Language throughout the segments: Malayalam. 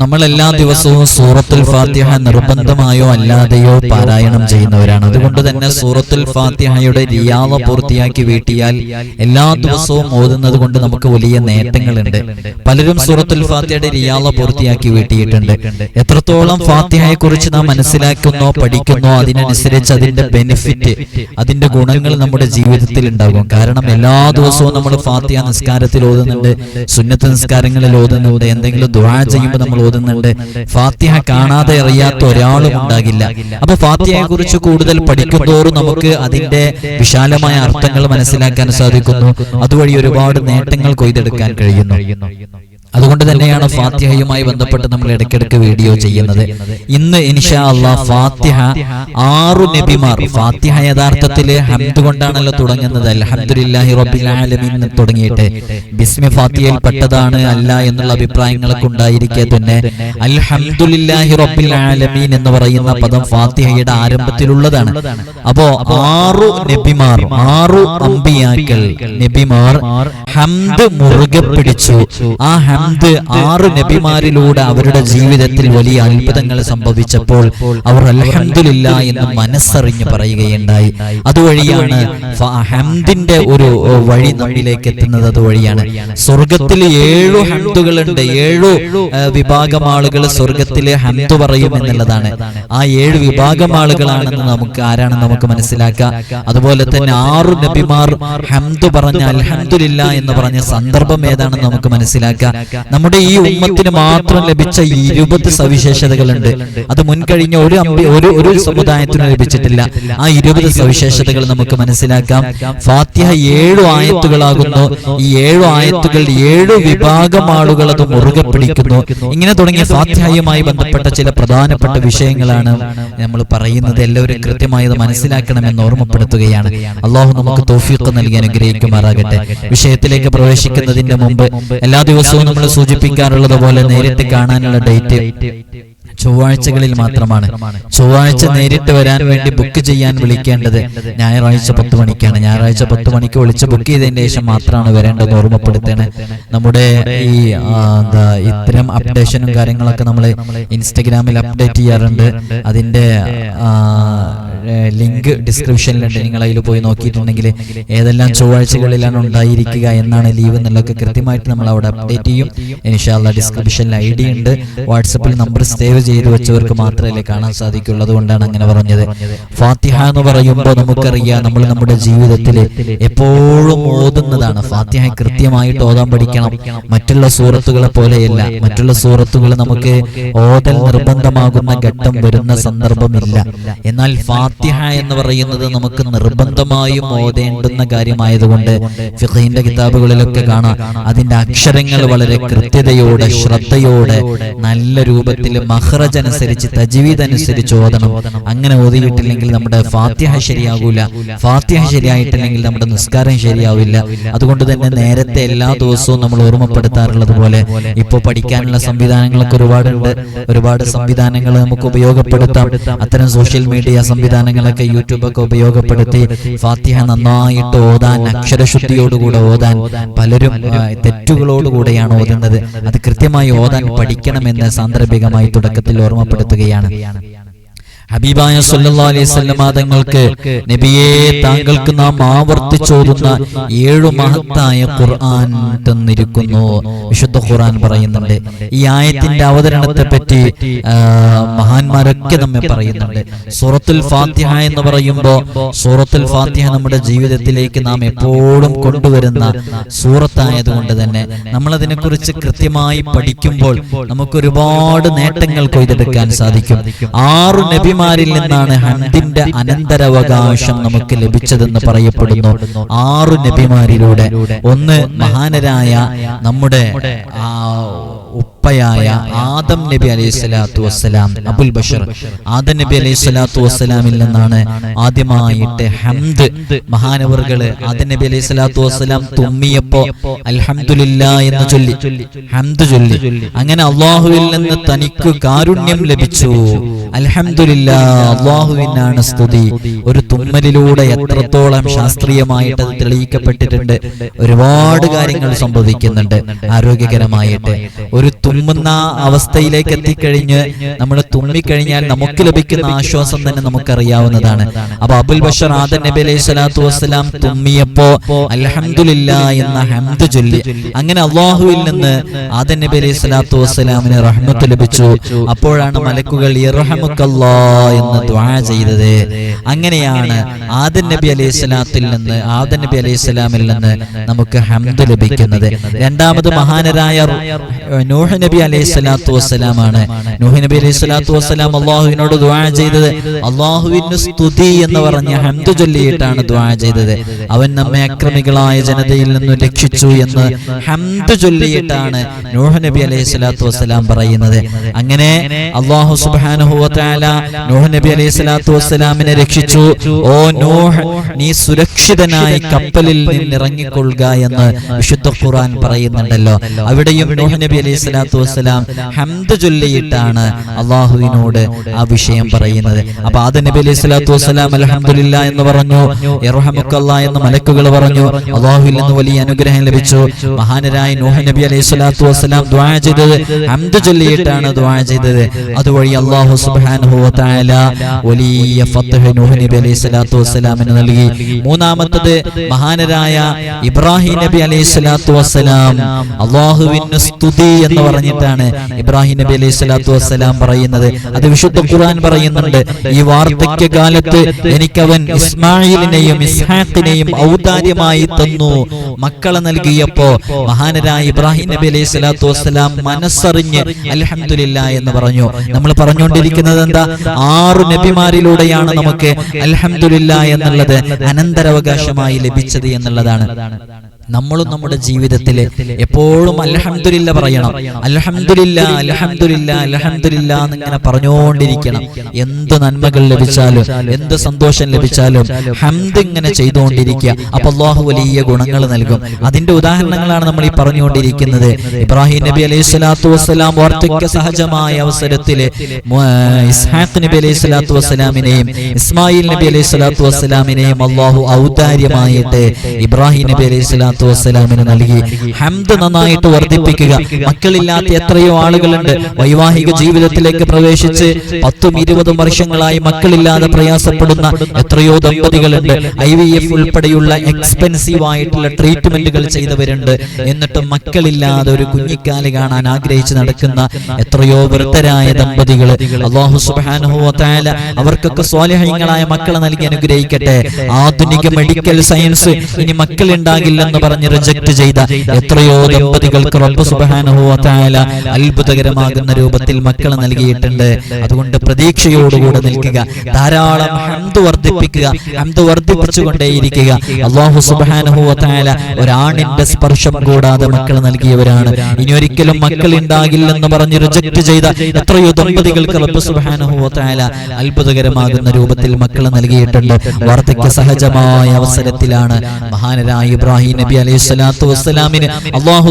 നമ്മൾ എല്ലാ ദിവസവും സൂറത്തുൽ ഫാത്തിഹ നിർബന്ധമായോ അല്ലാതെയോ പാരായണം ചെയ്യുന്നവരാണ്. അതുകൊണ്ട് തന്നെ സൂറത്തുൽ ഫാത്തിഹയുടെ റിയാവ പൂർത്തിയാക്കി വീട്ടിയാൽ എല്ലാ ദിവസവും ഓതുന്നത് കൊണ്ട് നമുക്ക് വലിയ നേട്ടങ്ങളുണ്ട്. പലരും സൂറത്തുൽ ഫാത്തിഹയുടെ റിയാവ പൂർത്തിയാക്കി വീട്ടിയിട്ടുണ്ട്. എത്രത്തോളം ഫാത്തിഹയെ കുറിച്ച് നാം മനസ്സിലാക്കുന്നോ പഠിക്കുന്നോ അതിനനുസരിച്ച് അതിന്റെ ബെനിഫിറ്റ് അതിന്റെ ഗുണങ്ങൾ നമ്മുടെ ജീവിതത്തിൽ ഉണ്ടാകും. കാരണം എല്ലാ ദിവസവും നമ്മൾ ഫാത്തിഹ നിസ്കാരത്തിൽ ഓതുന്നുണ്ട്. സുന്നത്ത് നിസ്കാരങ്ങളിൽ ഓതുന്നുണ്ട്. എന്തെങ്കിലും ദുആ ചെയ്യുമ്പോൾ നമ്മൾ ഓതുന്നുണ്ട് ഫാത്തിഹ കാണാതെ അറിയാത്ത ഒരാളും ഉണ്ടാകില്ല. അപ്പൊ ഫാത്തിഹയെ കുറിച്ച് കൂടുതൽ പഠിക്കുന്തോറും നമുക്ക് അതിന്റെ വിശാലമായ അർത്ഥങ്ങൾ മനസ്സിലാക്കാൻ സാധിക്കുന്നു. അതുവഴി ഒരുപാട് നേട്ടങ്ങൾ കൊയ്തെടുക്കാൻ കഴിയുന്നു. അതുകൊണ്ട് തന്നെയാണ് ഫാത്തിഹയുമായി ബന്ധപ്പെട്ട് നമ്മൾ ഇടയ്ക്കിടയ്ക്ക് വീഡിയോ ചെയ്യുന്നത്. ഇന്ന് ഇൻഷാ അള്ളാ ഫാത്തിഹ ആറു നബിമാർ. ഫാത്തിഹ യഥാർത്ഥത്തിൽ ഹംദ് കൊണ്ടാണല്ലോ തുടങ്ങുന്നത്. അൽഹംദുലില്ലാഹി റബ്ബിൽ ആലമീൻ തുടങ്ങിയിട്ട് ബിസ്മി ഫാത്തിഹയിൽ പെട്ടതാണ് അല്ല എന്നുള്ള അഭിപ്രായങ്ങളൊക്കെ ഉണ്ടായിരിക്കെ തന്നെ അൽഹംദുലില്ലാഹി റബ്ബിൽ ആലമീൻ എന്ന് പറയുന്ന പദം ഫാത്തിഹയുടെ ആരംഭത്തിലുള്ളതാണ്. അപ്പോ ആറു നബിമാർ ആറു അമ്പിയാക്കൾ നബിമാർ ഹംദ് മുറുകെ പിടിച്ചു. ആ ഹംദ് ആറ് നബിമാരിലൂടെ അവരുടെ ജീവിതത്തിൽ വലിയ അത്ഭുതങ്ങൾ സംഭവിച്ചപ്പോൾ അവർ അലഹമില്ല എന്ന് മനസ്സറിഞ്ഞ് പറയുകയുണ്ടായി. അതുവഴിയാണ് ഹംദിന്റെ ഒരു വഴി നമ്മിലേക്ക് എത്തുന്നത് അതുവഴിയാണ്. സ്വർഗത്തിൽ ഏഴു ഹംദുകളുണ്ട്. ഏഴു വിഭാഗം ആളുകൾ സ്വർഗത്തിലെ ഹംദ് പറയും എന്നുള്ളതാണ്. ആ ഏഴ് വിഭാഗം ആളുകളാണെന്ന് നമുക്ക് ആരാണെന്ന് നമുക്ക് മനസ്സിലാക്കാം. അതുപോലെ തന്നെ ആറു നബിമാർ ഹംദ് പറഞ്ഞ അൽഹംദുലില്ല എന്ന് പറഞ്ഞ സന്ദർഭം ഏതാണെന്ന് നമുക്ക് മനസ്സിലാക്കാം. നമ്മുടെ ഈ ഉമ്മത്തിന് മാത്രം ലഭിച്ച ഇരുപത് സവിശേഷതകളുണ്ട്. അത് മുൻകഴിഞ്ഞ ഒരു അമ്പി ഒരു ഒരു സമുദായത്തിനും ലഭിച്ചിട്ടില്ല. ആ ഇരുപത് സവിശേഷതകൾ നമുക്ക് മനസ്സിലാക്കാം. ഫാത്തിഹ ഏഴു ആയത്തുകളാകുന്നു. ഈ ഏഴു ആയത്തുകൾ ഏഴു വിഭാഗം ആളുകൾ അത് മുറുകെ പിടിക്കുന്നു. ഇങ്ങനെ തുടങ്ങിയ ഫാത്തിഹയുമായി ബന്ധപ്പെട്ട ചില പ്രധാനപ്പെട്ട വിഷയങ്ങളാണ് നമ്മൾ പറയുന്നത്. എല്ലാവരും കൃത്യമായി അത് മനസ്സിലാക്കണമെന്ന് ഓർമ്മപ്പെടുത്തുകയാണ്. അള്ളാഹു നമുക്ക് തോഫിയൊക്കെ നൽകി അനുഗ്രഹിക്കുമാറാകട്ടെ. വിഷയത്തിലേക്ക് പ്രവേശിക്കുന്നതിന്റെ മുമ്പ് എല്ലാ ദിവസവും നമ്മൾ സൂചിപ്പിക്കാറുള്ളത് പോലെ നേരിട്ട് കാണാനുള്ള ഡേറ്റ് ചൊവ്വാഴ്ചകളിൽ മാത്രമാണ്. ചൊവ്വാഴ്ച നേരിട്ട് വരാൻ വേണ്ടി ബുക്ക് ചെയ്യാൻ വിളിക്കേണ്ടത് ഞായറാഴ്ച പത്ത് മണിക്കാണ്. ഞായറാഴ്ച പത്ത് മണിക്ക് വിളിച്ച് ബുക്ക് ചെയ്തതിന് ശേഷം മാത്രമാണ് വരേണ്ടത് ഓർമ്മപ്പെടുത്തേണ്ടത്. നമ്മുടെ ഈ എന്താ ഇത്തരം അപ്ഡേഷനും കാര്യങ്ങളൊക്കെ നമ്മൾ ഇൻസ്റ്റഗ്രാമിൽ അപ്ഡേറ്റ് ചെയ്യാറുണ്ട്. അതിന്റെ ലിങ്ക് ഡിസ്ക്രിപ്ഷനിലുണ്ട്. നിങ്ങൾ അതിൽ പോയി നോക്കിയിട്ടുണ്ടെങ്കിൽ ഏതെല്ലാം ചൊവ്വാഴ്ചകളിലാണ് ഉണ്ടായിരിക്കുക എന്നാണ് ലീവ് എന്നുള്ളതൊക്കെ കൃത്യമായിട്ട് നമ്മൾ അവിടെ അപ്ഡേറ്റ് ചെയ്യും. ഇൻഷാല്ല ഡിസ്ക്രിപ്ഷനിൽ ഐ ഡി ഉണ്ട്. വാട്സപ്പിൽ നമ്പർ സേവ് ചെയ്ത് വെച്ചവർക്ക് മാത്രമല്ലേ കാണാൻ സാധിക്കുള്ളൂ അതുകൊണ്ടാണ് അങ്ങനെ പറഞ്ഞത്. ഫാത്തിഹ എന്ന് പറയുമ്പോൾ നമുക്കറിയാം നമ്മൾ നമ്മുടെ ജീവിതത്തിൽ എപ്പോഴും ഓതുന്നതാണ്. ഫാത്തിഹ കൃത്യമായിട്ട് ഓതാൻ പഠിക്കണം. മറ്റുള്ള സൂറത്തുകളെ പോലെയല്ല. മറ്റുള്ള സൂറത്തുകൾ നമുക്ക് ഓതൽ നിർബന്ധമാകുന്ന ഘട്ടം വരുന്ന സന്ദർഭമില്ല എന്നാൽ ഫാത്തിഹ എന്ന് പറയുന്നത് നമുക്ക് നിർബന്ധമായും ഓതേണ്ടുന്ന കാര്യമായതുകൊണ്ട് ഫിഖഹിന്റെ കിതാബുകളിലൊക്കെ കാണാം. അതിന്റെ അക്ഷരങ്ങൾ വളരെ കൃത്യതയോടെ ശ്രദ്ധയോടെ നല്ല രൂപത്തിൽ മഹ്റജ് അനുസരിച്ച് തജ്വീദ് അനുസരിച്ച് ഓതണം. അങ്ങനെ ഓതിയിട്ടില്ലെങ്കിൽ നമ്മുടെ ഫാത്തിഹ ശരിയാകൂല ഫാത്തിഹ ശരിയായിട്ടില്ലെങ്കിൽ നമ്മുടെ നിസ്കാരം ശരിയാവില്ല. അതുകൊണ്ട് തന്നെ നേരത്തെ എല്ലാ ദിവസവും നമ്മൾ ഓർമ്മപ്പെടുത്താറുള്ളത് പോലെ ഇപ്പോൾ പഠിക്കാനുള്ള സംവിധാനങ്ങളൊക്കെ ഒരുപാടുണ്ട്. ഒരുപാട് സംവിധാനങ്ങൾ നമുക്ക് ഉപയോഗപ്പെടുത്താം. അത്തരം സോഷ്യൽ മീഡിയ സംവിധാനങ്ങളൊക്കെ യൂട്യൂബൊക്കെ ഉപയോഗപ്പെടുത്തി ഫാത്തിഹ നന്നായിട്ട് ഓതാൻ അക്ഷരശുദ്ധിയോടുകൂടെ ഓതാൻ പലരും തെറ്റുകളോടുകൂടെയാണ് ഓതുന്നത്. അത് കൃത്യമായി ഓതാൻ പഠിക്കണമെന്ന് സാന്ദർഭികമായി തുടക്കത്തിൽ ഓർമ്മപ്പെടുത്തുകയാണ്. ഹബീബായ സല്ലല്ലാഹു അലൈഹി വസല്ലമ തങ്ങൾക്ക് നബിയെ താങ്കൾക്ക് നാം ആവർത്തിച്ചോതുന്ന ഏഴു മഹത്തായ ഖുർആൻ തന്നിരിക്കുന്നു. വിശുദ്ധ ഖുർആൻ പറയുന്നുണ്ട്. ഈ ആയത്തിന്റെ അവതരണത്തെ പറ്റി മഹാന്മാരൊക്കെ നമ്മെ പറയുന്നുണ്ട്. സൂറത്തുൽ ഫാത്തിഹ എന്ന് പറയുമ്പോൾ സൂറത്തുൽ ഫാത്തിഹ നമ്മുടെ ജീവിതത്തിലേക്ക് നാം എപ്പോഴും കൊണ്ടുവരുന്ന സൂറത്തായതുകൊണ്ട് തന്നെ നമ്മൾ അതിനെക്കുറിച്ച് കൃത്യമായി പഠിക്കുമ്പോൾ നമുക്ക് ഒരുപാട് നേട്ടങ്ങൾ കൊയ്തെടുക്കാൻ സാധിക്കും. ആറു നബിമാരിൽ നിന്നാണ് ഹന്തിന്റെ അനന്തരാവകാശം നമുക്ക് ലഭിച്ചതെന്ന് പറയപ്പെടുന്നു. ആറു നബിമാരിലൂടെ. ഒന്ന് മഹാനരായ നമ്മുടെ ആ ഉപ്പയായ ആദം നബി അലൈഹി സ്വലാത്തു വസ്സലാം അബുൽ ബഷർ. ആദം നബി അലൈഹി സ്വലാത്തു വസ്സലാമിൽ നിന്നാണ് ആദ്യമായിട്ട് ഹംദ് മഹാനവറുകൾ ആദം നബി അലൈഹി സ്വലാത്തു വസ്സലാം തുമ്മിയപ്പോ അൽഹംദുലില്ല എന്ന് ചൊല്ലി. ഹംദ് ചൊല്ലി. അങ്ങനെ അള്ളാഹുവിൽ നിന്ന് തനിക്ക് കാരുണ്യം ലഭിച്ചു. അൽഹംദുലില്ല അള്ളാഹുവിനാണ് സ്തുതി. ഒരു തുമ്മലിലൂടെ എത്രത്തോളം ശാസ്ത്രീയമായിട്ട് അത് തെളിയിക്കപ്പെട്ടിട്ടുണ്ട്. ഒരുപാട് കാര്യങ്ങൾ സംഭവിക്കുന്നുണ്ട്. ആരോഗ്യകരമായിട്ട്. ഒരു തുമ്മുന്ന അവസ്ഥയിലേക്ക് എത്തിക്കഴിഞ്ഞ് നമ്മൾ തുമ്മിക്കഴിഞ്ഞാൽ നമുക്ക് ലഭിക്കുന്ന ആശ്വാസം തന്നെ നമുക്കറിയാവുന്നതാണ് അപ്പൊ അബുൽ ബഷർ ആദൻ നബി അലൈഹി സ്വലാത്തു വസ്സലാം തുമ്മിയപ്പോ അലഹമില്ല എന്ന ഹംദ് ചൊല്ലി. അങ്ങനെ അള്ളാഹുവിൽ നിന്ന് ആദൻ നബി അലൈഹി സ്വലാത്തു വസ്സലാമിന് റഹ്മത്ത് ലഭിച്ചു. അപ്പോഴാണ് മലക്കുകൾ എന്ന് ദ്വാ ചെയ്തത്. അങ്ങനെയാണ് ആദൻ നബി അലൈഹി സ്വലാത്തിൽ നിന്ന് ആദൻ നബി അലൈഹി സ്വലാമിൽ നിന്ന് നമുക്ക് ഹംദ് ലഭിക്കുന്നത്. രണ്ടാമത് മഹാനരായ നൂഹ് നബി അലൈഹി സ്വലാത്തു വസ്സലാമാണ്. നൂഹ് നബി അലൈഹി സ്വലാത്തു വസ്സലാം അള്ളാഹുവിനോട് ദ്വാ ചെയ്തത്. അള്ളാഹുവിന് സ്തുതി എന്ന് പറഞ്ഞ ഹന്തു ചൊല്ലിയിട്ടാണ് ദ്വാ ചെയ്തത്. അവൻ നമ്മെ അക്രമികളായ ജനതയിൽ നിന്ന് രക്ഷിച്ചു എന്ന് ഹന്തു ചൊല്ലിയിട്ടാണ് നൂഹ് നബി അലൈഹി സ്വലാത്തു വസ്സലാം പറയുന്നത്. അങ്ങനെ അള്ളാഹു വതആല നൂഹ് നബി അലൈഹി സ്വലാത്തു വസ്സലാമിനെ രക്ഷിച്ചു. ഓ നൂഹ് നീ സുരക്ഷിതനായി കപ്പലിൽ നിന്ന് ഇറങ്ങിക്കൊള്ളുക എന്ന് വിശുദ്ധ ഖുർആൻ പറയുന്നുണ്ടല്ലോ. അവിടെയും നൂഹ് നബി അലൈഹി വസ്സലാം ഹംദ് ചൊല്ലിയിട്ടാണ് അള്ളാഹുവിനോട് ആ വിഷയം പറയുന്നത്. അപ്പൊ ആദ്യ നബി അലൈഹി സ്വലാത്തു വസ്സലാം അലഹമില്ല എന്ന് പറഞ്ഞു ഇർഹമുക്കല്ലാ എന്ന് മലക്കുകൾ പറഞ്ഞു അള്ളാഹുവിൽ നിന്ന് വലിയ അനുഗ്രഹം ലഭിച്ചു. മഹാനരായ നൂഹ് നബി അലൈഹി സ്വലാത്തു വസ്സലാം ദ്വാ ചെയ്തത് ഹംദ് ചൊല്ലിയിട്ടാണ് ദ്വാ ചെയ്തത്. അതുവഴി അള്ളാഹു വതആല വലിയ ഫത്ഹ് നൂഹ് നബി അലൈഹി സ്വലാത്തു വസ്സലാമിന് നൽകി. മൂന്നാമത്തത് മഹാനരായ ഇബ്രാഹിം നബി അലൈഹി സ്വലാത്തു വസ്സലാം അള്ളാഹുവിന് സ്തുതി എന്ന് പറഞ്ഞിട്ടാണ് ഇബ്രാഹിം നബി അലൈഹി സ്വലാത്തു വസ്സലാം പറയുന്നത്. അത് വിശുദ്ധ ഖുർആൻ പറയുന്നുണ്ട്. ഈ വാർദ്ധക്യ കാലത്ത് എനിക്കവൻ ഇസ്മായിലിനെയും ഇസ്ഹാഖിനെയും ഔദാര്യമായി തന്നു. മക്കളെ നൽകിയപ്പോ മഹാനരായ ഇബ്രാഹിം നബി അലൈഹി സ്വലാത്തു വസ്സലാം മനസ്സറിഞ്ഞ് അലഹമില്ല എന്ന് പറഞ്ഞു. നമ്മൾ പറഞ്ഞുകൊണ്ടിരിക്കുന്നത് എന്താ? ആറു നബിമാരിലൂടെയാണ് നമുക്ക് അലഹമില്ല എന്നുള്ളത് അനന്തരവകാശമായി ലഭിച്ചത് എന്നുള്ളതാണ്. നമ്മളും നമ്മുടെ ജീവിതത്തിൽ എപ്പോഴും അലഹമില്ല പറയണം. അലഹമില്ല അലഹമില്ല അലഹമില്ല എന്നിങ്ങനെ പറഞ്ഞുകൊണ്ടിരിക്കണം. എന്ത് നന്മകൾ ലഭിച്ചാലും എന്ത് സന്തോഷം ലഭിച്ചാലും ഹംദ് ഇങ്ങനെ ചെയ്തുകൊണ്ടിരിക്കുക. അപ്പൊ അള്ളാഹു വലിയ ഗുണങ്ങൾ നൽകും. അതിന്റെ ഉദാഹരണങ്ങളാണ് നമ്മൾ ഈ പറഞ്ഞുകൊണ്ടിരിക്കുന്നത്. ഇബ്രാഹിം നബി അലൈഹി സ്വലാത്തു വസ്സലാം വാർദ്ധക്യ സഹജമായ അവസരത്തിൽ ഇസ്ഹാഖ് നബി അലൈഹി സ്വലാത്തു വസ്സലാമിനെയും ഇസ്മായിൽ നബി അലൈഹി സ്വലാത്തു വസ്സലാമിനെയും അള്ളാഹു ഔദാര്യമായിട്ട് ഇബ്രാഹിം നബി അലൈഹി സ്വലാത്തു വസ്സലാമിന് നൽകി. ഹംദ് നന്നായിട്ട് വർദ്ധിപ്പിക്കുക. മക്കളില്ലാത്ത എത്രയോ ആളുകളുണ്ട്. വൈവാഹിക ജീവിതത്തിലേക്ക് പ്രവേശിച്ച് പത്തും ഇരുപതും വർഷങ്ങളായി മക്കളില്ലാതെ പ്രയാസപ്പെടുന്ന എത്രയോ ദമ്പതികളുണ്ട്. ഐ വി എഫ് ഉൾപ്പെടെയുള്ള എക്സ്പെൻസീവ് ആയിട്ടുള്ള ട്രീറ്റ്മെന്റുകൾ ചെയ്തവരുണ്ട്. എന്നിട്ടും മക്കളില്ലാതെ ഒരു കുഞ്ഞിക്കാൽ കാണാൻ ആഗ്രഹിച്ച് നടക്കുന്ന എത്രയോ വൃദ്ധരായ ദമ്പതികൾ അള്ളാഹു സുബ്ഹാനഹു വതആല അവർക്കൊക്കെ സ്വാലഹ്യങ്ങളായ മക്കളെ നൽകി അനുഗ്രഹിക്കട്ടെ. ആധുനിക മെഡിക്കൽ സയൻസ് ഇനി മക്കൾ ഉണ്ടാകില്ലെന്ന് പറഞ്ഞ് റിജക്ട് ചെയ്ത എത്രയോ ദമ്പതികൾക്ക് റബ്ബ് സുബ്ഹാനഹു വതആല അത്ഭുതകരമാകുന്ന രൂപത്തിൽ മക്കളെ നൽകിയിട്ടുണ്ട്. അതുകൊണ്ട് പ്രതീക്ഷയോടുകൂടെ നിൽക്കുക. ധാരാളം ഹന്ത് വർദ്ധിപ്പിക്കുക ഹന്ത് വർദ്ധിപ്പിച്ചുകൊണ്ടേയിരിക്കുക. അള്ളാഹു സുബ്ഹാനഹു വതആല ഒരാണിന്റെ സ്പർശം കൂടാതെ മക്കൾ നൽകിയവരാണ്. ഇനി ഒരിക്കലും മക്കൾ ഉണ്ടാകില്ലെന്ന് പറഞ്ഞ് റിജക്ട് ചെയ്ത എത്രയോ ദമ്പതികൾക്ക് റബ്ബ് സുബ്ഹാനഹു വതആല അത്ഭുതകരമാകുന്ന രൂപത്തിൽ മക്കൾ നൽകിയിട്ടുണ്ട്. വാർദ്ധക്യ സഹജമായ അവസരത്തിലാണ് മഹാനരായ ഇബ്രാഹിം നബി അലൈഹി സ്വലാത്തു വസ്സലാമിന് അള്ളാഹു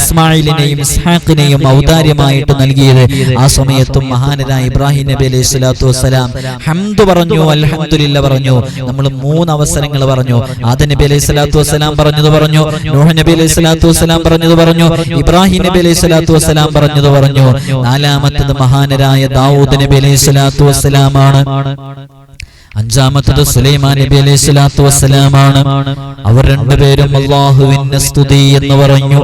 ഇസ്മായിലിനെയും ഇസ്ഹാഖിനെയും ഔദാര്യമായിട്ട് നൽകിയത്. ആ സമയത്തും മഹാനരായ ഇബ്രാഹിം നബി അലൈഹി സ്വലാത്തു വസ്സലാം ഹംദ് പറഞ്ഞു അൽഹംദുലില്ല പറഞ്ഞു. നമ്മൾ മൂന്ന് അവസരങ്ങൾ പറഞ്ഞു. ആദ നബി അലൈഹി സ്വലാത്തു വസ്സലാം പറഞ്ഞത് പറഞ്ഞു. നൂഹ് നബി അലൈഹി സ്വലാത്തു വസ്സലാം പറഞ്ഞത് പറഞ്ഞു. ഇബ്രാഹിം നബി അലൈഹി സ്വലാത്തു വസ്സലാം പറഞ്ഞത് പറഞ്ഞു. നാലാമത്തത് മഹാനരായ ദാവൂദ് നബി അലൈഹി സ്വലാത്തു വസ്സലാമാണ്. അഞ്ചാമത്തത് സുലൈമാൻ നബി അലൈഹി സ്വലാത്തു വസ്സലാമാണ്. അവർ രണ്ടുപേരും അള്ളാഹുവിന്റെ സ്തുതി എന്ന് പറഞ്ഞു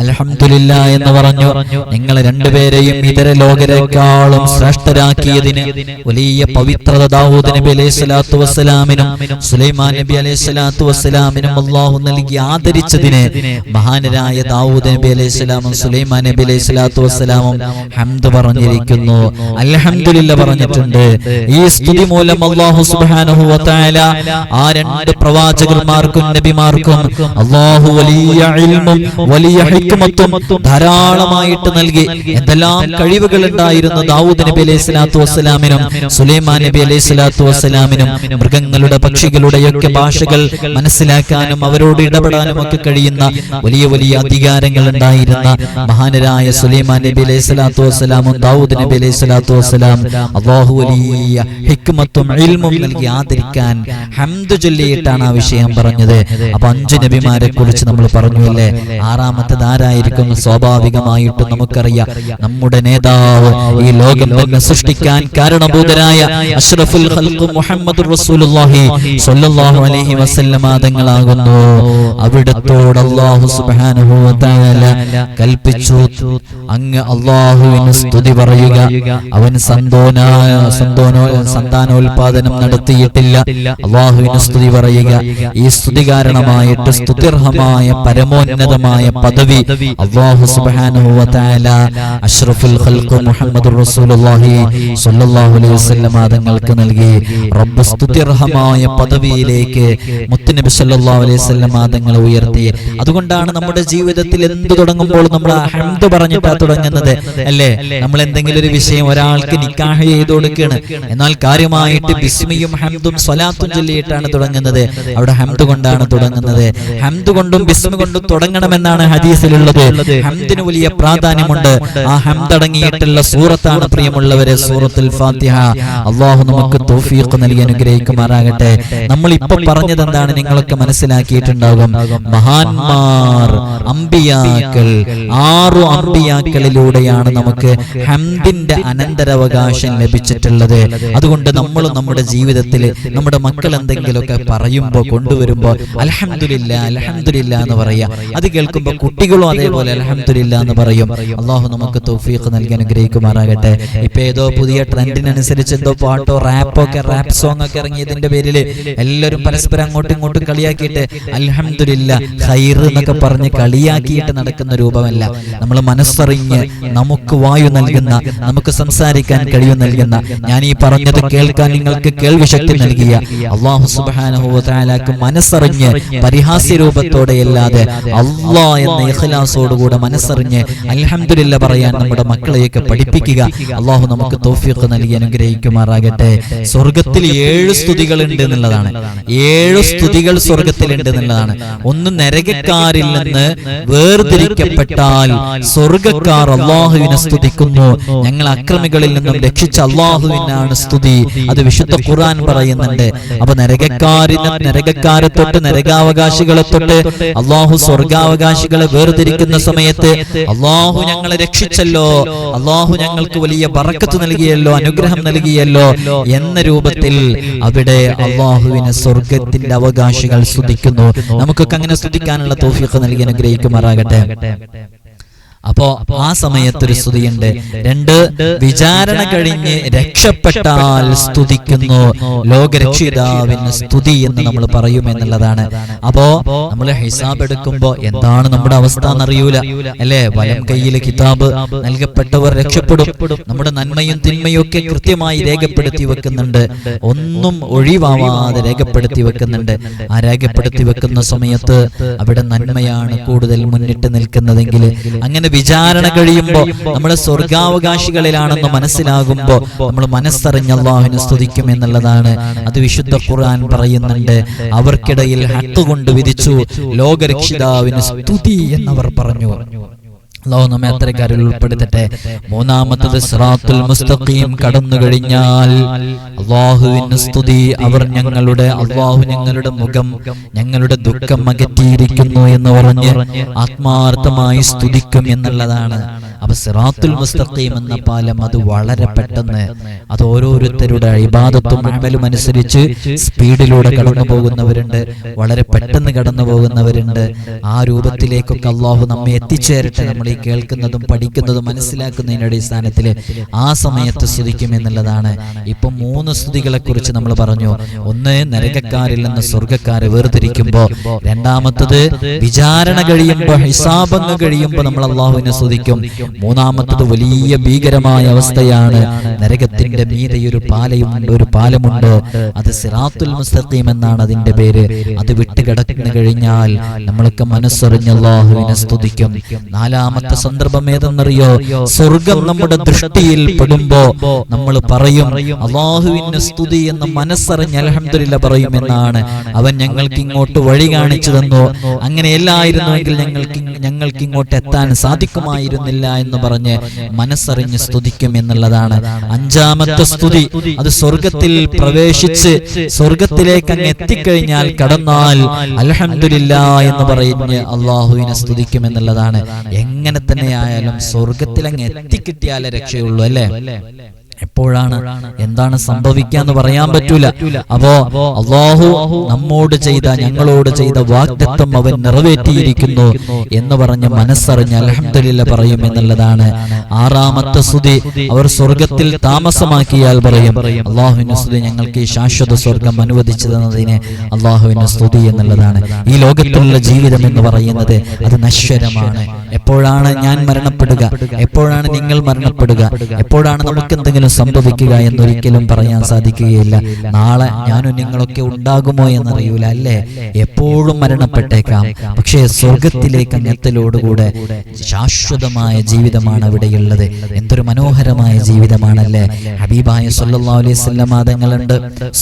അലഹമില്ല എന്ന് പറഞ്ഞു. നിങ്ങൾ രണ്ടുപേരെയും ഇതര ലോകരെക്കാളും ശ്രേഷ്ഠരാക്കിയതിന് വലിയ പവിത്രത ദാവൂദ് നബി അലൈഹി സ്വലാത്തു വസ്സലാമിനും സുലൈമാൻ നബി അലൈഹി സ്വലാത്തു വസ്സലാമിനും അള്ളാഹു നൽകി ആദരിച്ചതിന് മഹാനരായ ദാവൂദ് നബി അലൈഹി സ്വലാമും സുലൈമാൻ നബി അലൈഹി സ്വലാത്തു വസ്സലാമും ഹംദ് പറഞ്ഞിരിക്കുന്നു. അലഹമില്ല പറഞ്ഞിട്ടുണ്ട്. ഈ സ്തുതി മൂലം അള്ളാഹു തആല ആ രണ്ട് പ്രവാചകന്മാർക്കും നബിമാർക്കും അള്ളാഹു വലിയ ഇൽമും വലിയ ഹിക്മത്തും ധാരാളമായിട്ട് നൽകി. എന്തെല്ലാം കഴിവുകൾ ഉണ്ടായിരുന്നു ദാവൂദ് നബി അലൈഹി സ്വലാത്തു വസ്സലാമിനും സുലൈമാൻ നബി അലൈഹി സ്വലാത്തു വസ്സലാമിനും മൃഗങ്ങളുടെ പക്ഷികളുടെയൊക്കെ ഭാഷകൾ മനസ്സിലാക്കാനും അവരോട് ഇടപെടാനും ഒക്കെ കഴിയുന്ന വലിയ വലിയ അധികാരങ്ങൾ ഉണ്ടായിരുന്ന മഹാനരായ സുലൈമാൻ നബി അലൈഹി സ്വലാത്തു വസ്സലാമും ദാവൂദ് നബി അലൈഹി സ്വലാത്തു വസ്സലാം അള്ളാഹു വലിയ ഹിക്മത്തും ഇൽമും നൽകി ആദരിക്കാൻ ഹംദ് ചൊല്ലിയിട്ടാണ് ആ വിഷയം പറഞ്ഞത്. അപ്പൊ അഞ്ചു നബിമാരെ കുറിച്ച് നമ്മൾ പറഞ്ഞു അല്ലേ ആറാമത്തത് ആരായിരിക്കും സ്വാഭാവികമായിട്ടും നമുക്കറിയാം. നമ്മുടെ നേതാവ് ഈ ലോകം തന്നെ സൃഷ്ടിക്കാൻ കാരണഭൂതരായ അഷ്റഫുൽ മുഹമ്മദ് റസൂലുള്ളാഹി സ്വല്ലല്ലാഹു അലൈഹി വസല്ലമ തങ്ങളാകുന്നു അവിടത്തോട് അല്ലാഹു സുബ്ഹാനഹു വ തആല കൽപ്പിച്ചു. അങ്ങ് അല്ലാഹുവിന് സ്തുതി പറയുക. അവൻ സന്തോന സന്തോനോ സന്താനോൽപാദനം നടത്തിയിട്ടില്ല അള്ളാഹുവിന് സ്തുതി പറയുക. ഈ സ്തുതി കാരണമായിട്ട് സ്തുതിർഹമായ പരമോന്നതമായ പദവി അള്ളാഹു തആല അഷ്റഫുൽ ഖൽഖ് മുഹമ്മദ് റസൂലുള്ളാഹി സ്വല്ലല്ലാഹു അലൈഹി വസല്ലം തങ്ങൾക്ക് നൽകി. റബ്ബ് സ്തുതിർഹമായ പദവിയിലേക്ക് മുത്തുനബി സല്ലല്ലാഹു അലൈഹി വസല്ലം തങ്ങളെ ഉയർത്തി. അതുകൊണ്ടാണ് നമ്മുടെ ജീവിതത്തിൽ എന്ത് തുടങ്ങുമ്പോൾ നമ്മൾ ഹംദ് പറഞ്ഞിട്ടാ തുടങ്ങുന്നത്. അല്ലേ? നമ്മൾ എന്തെങ്കിലും ഒരു വിഷയം ഒരാൾക്ക് നിക്കാഹ് ചെയ്ത് കൊടുക്കുകയാണ് എന്നാൽ കാര്യമായിട്ട് ബിസ്മിയും ഹംദും സ്വലാത്തും ചൊല്ലിയിട്ടാണ് തുടങ്ങുന്നത്. അവിടെ ഹംദ് കൊണ്ടാണ് തുടങ്ങുന്നത്. ഹംദ് കൊണ്ടും ബിസ്മ കൊണ്ടും തുടങ്ങണമെന്നാണ് ഹദീസിലുള്ളത്. ഹംദിന് വലിയ പ്രാധാന്യമുണ്ട്. ആ ഹംദ് അടങ്ങിയിട്ടുള്ള സൂറത്താണ് പ്രിയമുള്ളവരെ സൂറത്തുൽ ഫാത്തിഹ. അള്ളാഹു നമുക്ക് തൗഫീഖ് നൽകി അനുഗ്രഹിക്കുമാറാകട്ടെ. നമ്മൾ ഇപ്പൊ പറഞ്ഞത് എന്താണ് നിങ്ങളൊക്കെ മനസ്സിലാക്കിയിട്ടുണ്ടാകും? മഹാന്മാർ അമ്പിയാക്കൾ. ആറു അമ്പിയാക്കളിലൂടെയാണ് നമുക്ക് ഹംദിന്റെ അനന്തരാവകാശം ലഭിച്ചിട്ടുള്ളത്. അതുകൊണ്ട് നമ്മൾ നമ്മുടെ ജീവിതത്തിൽ നമ്മുടെ മക്കൾ എന്തെങ്കിലുമൊക്കെ പറയുമ്പോൾ കൊണ്ടുവരുമ്പോൾ അലഹമില്ല അലഹമില്ല എന്ന് പറയാ. അത് കേൾക്കുമ്പോൾ കുട്ടികളും അതേപോലെ അലഹമില്ല എന്ന് പറയും. അള്ളാഹു നമുക്ക് തൗഫീഖ് നൽകി അനുഗ്രഹിക്കുമാറാകട്ടെ. ഇപ്പൊ ഏതോ പുതിയ ട്രെൻഡിനനുസരിച്ച് എന്തോ പാട്ടോ റാപ്പോ ഒക്കെ റാപ്പ് സോങ് ഒക്കെ ഇറങ്ങിയതിന്റെ പേരിൽ എല്ലാവരും പരസ്പരം അങ്ങോട്ടും ഇങ്ങോട്ടും കളിയാക്കിയിട്ട് അലഹമില്ല ഖൈർ എന്നൊക്കെ പറഞ്ഞ് കളിയാക്കിയിട്ട് നടക്കുന്ന രൂപമല്ല. നമ്മൾ മനസ്സറിഞ്ഞ് നമുക്ക് വായു നൽകുന്ന നമുക്ക് സംസാരിക്കാൻ കഴിവ് നൽകുന്ന ഞാൻ ഈ പറഞ്ഞത് കേൾക്കാൻ നിങ്ങൾക്ക് കേൾവി ശക്തി നൽകിയ അള്ളാഹു സുബാനഹുലാക്ക് മനസ്സറിഞ്ഞ് പരിഹാസ്യ രൂപത്തോടെയല്ലാതെ അള്ളാ എന്ന ഇഖ്ലാസോടുകൂടെ മനസ്സറിഞ്ഞ് അലഹമില്ല പറയാൻ നമ്മുടെ മക്കളെയൊക്കെ പഠിപ്പിക്കുക. അള്ളാഹു നമുക്ക് തോഫിയൊക്കെ നൽകി അനുഗ്രഹിക്കുമാറാകട്ടെ. സ്വർഗത്തിൽ ഏഴ് സ്തുതികൾ ഉണ്ട് എന്നുള്ളതാണ് ഏഴ് സ്തുതികൾ സ്വർഗത്തിലുണ്ട് എന്നുള്ളതാണ് ഒന്ന് നരകക്കാരിൽ നിന്ന് വേർതിരിക്കപ്പെട്ടാൽ സ്വർഗക്കാർ അള്ളാഹുവിനെ സ്തുതിക്കുന്നു. ഞങ്ങൾ അക്രമികളിൽ നിന്നും രക്ഷിച്ച അള്ളാഹുവിനാണ് സ്തുതി. അത് വിശുദ്ധ ഖുർആൻ പറയുന്നുണ്ട്. അപ്പൊ നരകക്കാരിന് നരകക്കാരെ തൊട്ട് നരകാവകാശികളെ തൊട്ട് അള്ളാഹു സ്വർഗാവകാശികളെ വേർതിരിക്കുന്ന സമയത്ത് അള്ളാഹു ഞങ്ങളെ രക്ഷിച്ചല്ലോ. അള്ളാഹു ഞങ്ങൾക്ക് വലിയ ബറക്കത്ത് നൽകിയല്ലോ അനുഗ്രഹം നൽകിയല്ലോ എന്ന രൂപത്തിൽ അവിടെ അള്ളാഹുവിനെ സ്വർഗത്തിന്റെ അവകാശികൾ സ്തുതിക്കുന്നു. നമുക്കൊക്കെ അങ്ങനെ സ്തുതിക്കാനുള്ള തോഫിയൊക്കെ നൽകി അനുഗ്രഹിക്കുമാറാകട്ടെ. അപ്പോ ആ സമയത്തൊരു സ്തുതിയുണ്ട്. രണ്ട് വിചാരണ കഴിഞ്ഞ് രക്ഷപ്പെട്ടാൽ സ്തുതിക്കുന്നു. ലോകരക്ഷിതാവിന് സ്തുതി എന്ന് നമ്മൾ പറയും എന്നുള്ളതാണ്. അപ്പോ നമ്മൾ ഹിസാബ് എടുക്കുമ്പോ എന്താണ് നമ്മുടെ അവസ്ഥ എന്നറിയൂല. അല്ലേ? വലം കയ്യിൽ കിതാബ് നൽകപ്പെട്ടവർ രക്ഷപ്പെടും. നമ്മുടെ നന്മയും തിന്മയും ഒക്കെ കൃത്യമായി രേഖപ്പെടുത്തി വെക്കുന്നുണ്ട്. ഒന്നും ഒഴിവാവാതെ രേഖപ്പെടുത്തി വെക്കുന്നുണ്ട്. ആ രേഖപ്പെടുത്തി വെക്കുന്ന സമയത്ത് അവിടെ നന്മയാണ് കൂടുതൽ മുന്നിട്ട് നിൽക്കുന്നതെങ്കിൽ അങ്ങനെ വിചാരണ കഴിയുമ്പോൾ നമ്മൾ സ്വർഗാവകാശികളിലാണെന്ന് മനസ്സിലാകുമ്പോൾ നമ്മൾ മനസ്സറിഞ്ഞ അള്ളാഹുവിനെ സ്തുതിക്കും എന്നുള്ളതാണ്. അത് വിശുദ്ധ ഖുർആൻ പറയുന്നുണ്ട്. അവർക്കിടയിൽ ഹക്ക് കൊണ്ട് വിധിച്ചു. ലോകരക്ഷിതാവിന് സ്തുതി എന്നവർ പറഞ്ഞു. അള്ളാഹു നമ്മെ അത്തരക്കാരിൽ ഉൾപ്പെടുത്തട്ടെ. മൂന്നാമത്തത് സിറാത്തുൽ മുസ്തഖീം കടന്നു കഴിഞ്ഞാൽ അള്ളാഹുവിന് സ്തുതി. അവർ ഞങ്ങളുടെ അള്ളാഹു ഞങ്ങളുടെ മുഖം ഞങ്ങളുടെ ദുഃഖം അകറ്റിയിരിക്കുന്നു എന്ന് പറഞ്ഞ് ആത്മാർത്ഥമായി സ്തുതിക്കും എന്നുള്ളതാണ്. അപ്പൊ സിറാത്തുൽ മുസ്തഖീം എന്ന പാലം അത് വളരെ പെട്ടെന്ന് അത് ഓരോരുത്തരുടെ ഇബാദത്തും അമലും അനുസരിച്ച് സ്പീഡിലൂടെ കടന്നു പോകുന്നവരുണ്ട് വളരെ പെട്ടെന്ന് കടന്നു പോകുന്നവരുണ്ട്. ആ രൂപത്തിലേക്കൊക്കെ അള്ളാഹു നമ്മെ എത്തിച്ചേരട്ടെ നമ്മൾ ഈ കേൾക്കുന്നതും പഠിക്കുന്നതും മനസ്സിലാക്കുന്നതിന്റെ അടിസ്ഥാനത്തിൽ ആ സമയത്ത് സ്തുതിക്കും എന്നുള്ളതാണ്. ഇപ്പൊ മൂന്ന് സ്തുതികളെ കുറിച്ച് നമ്മൾ പറഞ്ഞു. ഒന്ന് നരകക്കാരിൽ നിന്ന് സ്വർഗക്കാരെ വേർതിരിക്കുമ്പോ രണ്ടാമത്തത് വിചാരണ കഴിയുമ്പോ ഹിസാബങ്ങ് കഴിയുമ്പോ നമ്മൾ അള്ളാഹുവിനെ സ്തുതിക്കും. മൂന്നാമത്തത് വലിയ ഭീകരമായ അവസ്ഥയാണ്. നരകത്തിന്റെ മീതെ ഒരു പാലയുണ്ട് ഒരു പാലമുണ്ട്. അത് സിറാത്തുൽ മുസ്തഖീം എന്നാണ് അതിന്റെ പേര്. അത് വിട്ട് കിടന്നു കഴിഞ്ഞാൽ നമ്മൾക്ക് മനസ്സറിഞ്ഞ് അള്ളാഹുവിനെ സ്തുതിക്കും. നാലാമത്തെ സന്ദർഭം ഏതെന്നറിയോ? സ്വർഗം നമ്മുടെ ദൃഷ്ടിയിൽ പെടുമ്പോ നമ്മൾ പറയും അള്ളാഹുവിന്റെ സ്തുതി എന്ന് മനസ്സറിഞ്ഞ് അലഹമില്ല പറയും എന്നാണ് അവൻ ഞങ്ങൾക്ക് ഇങ്ങോട്ട് വഴി കാണിച്ചു തന്നു. അങ്ങനെയല്ലായിരുന്നുവെങ്കിൽ ഞങ്ങൾക്ക് ഞങ്ങൾക്ക് ഇങ്ങോട്ട് എത്താൻ സാധിക്കുമായിരുന്നില്ല എന്ന് പറഞ്ഞ് മനസ്സറിഞ്ഞ് സ്തുതിക്കും എന്നുള്ളതാണ്. അഞ്ചാമത്തെ സ്തുതി അത് സ്വർഗത്തിൽ പ്രവേശിച്ച് സ്വർഗത്തിലേക്ക് അങ്ങ് എത്തിക്കഴിഞ്ഞാൽ കടന്നാൽ അലഹമില്ല എന്ന് പറഞ്ഞ് അള്ളാഹുവിനെ സ്തുതിക്കും എന്നുള്ളതാണ്. എങ്ങനെ തന്നെയായാലും സ്വർഗത്തിൽ അങ്ങ് എത്തിക്കിട്ടിയാലേ രക്ഷയുള്ളൂ അല്ലേ? എപ്പോഴാണ്? എന്താണ് സംഭവിക്കാന്ന് പറയാൻ പറ്റൂല. അപ്പോ അള്ളാഹു നമ്മോട് ചെയ്ത ഞങ്ങളോട് ചെയ്ത വാഗ്ദത്വം അവൻ നിറവേറ്റിയിരിക്കുന്നു എന്ന് പറഞ്ഞ് മനസ്സറിഞ്ഞ് അലഹമില്ല പറയും എന്നുള്ളതാണ്. ആറാമത്തെ സ്തുതി അവർ സ്വർഗത്തിൽ താമസമാക്കിയാൽ പറയും അള്ളാഹുവിന്റെ സ്തുതി ഞങ്ങൾക്ക് ഈ ശാശ്വത സ്വർഗം അനുവദിച്ചു തന്നതിന് അള്ളാഹുവിന്റെ സ്തുതി എന്നുള്ളതാണ്. ഈ ലോകത്തിലുള്ള ജീവിതം എന്ന് പറയുന്നത് അത് നശ്വരമാണ്. എപ്പോഴാണ് ഞാൻ മരണപ്പെടുക? എപ്പോഴാണ് നിങ്ങൾ മരണപ്പെടുക? എപ്പോഴാണ് നമുക്ക് എന്തെങ്കിലും സംഭവിക്കുക എന്നൊരിക്കലും പറയാൻ സാധിക്കുകയില്ല. നാളെ ഞാനും നിങ്ങളൊക്കെ ഉണ്ടാകുമോ എന്നറിയൂല അല്ലേ? എപ്പോഴും മരണപ്പെട്ടേക്കാം. പക്ഷേ സ്വർഗത്തിലേക്ക് അങ്ങെത്തലോടുകൂടെ ശാശ്വതമായ ജീവിതമാണ് അവിടെയുള്ളത്. എന്തൊരു മനോഹരമായ ജീവിതമാണല്ലേ? ഹബീബായ സല്ലല്ലാഹു അലൈഹി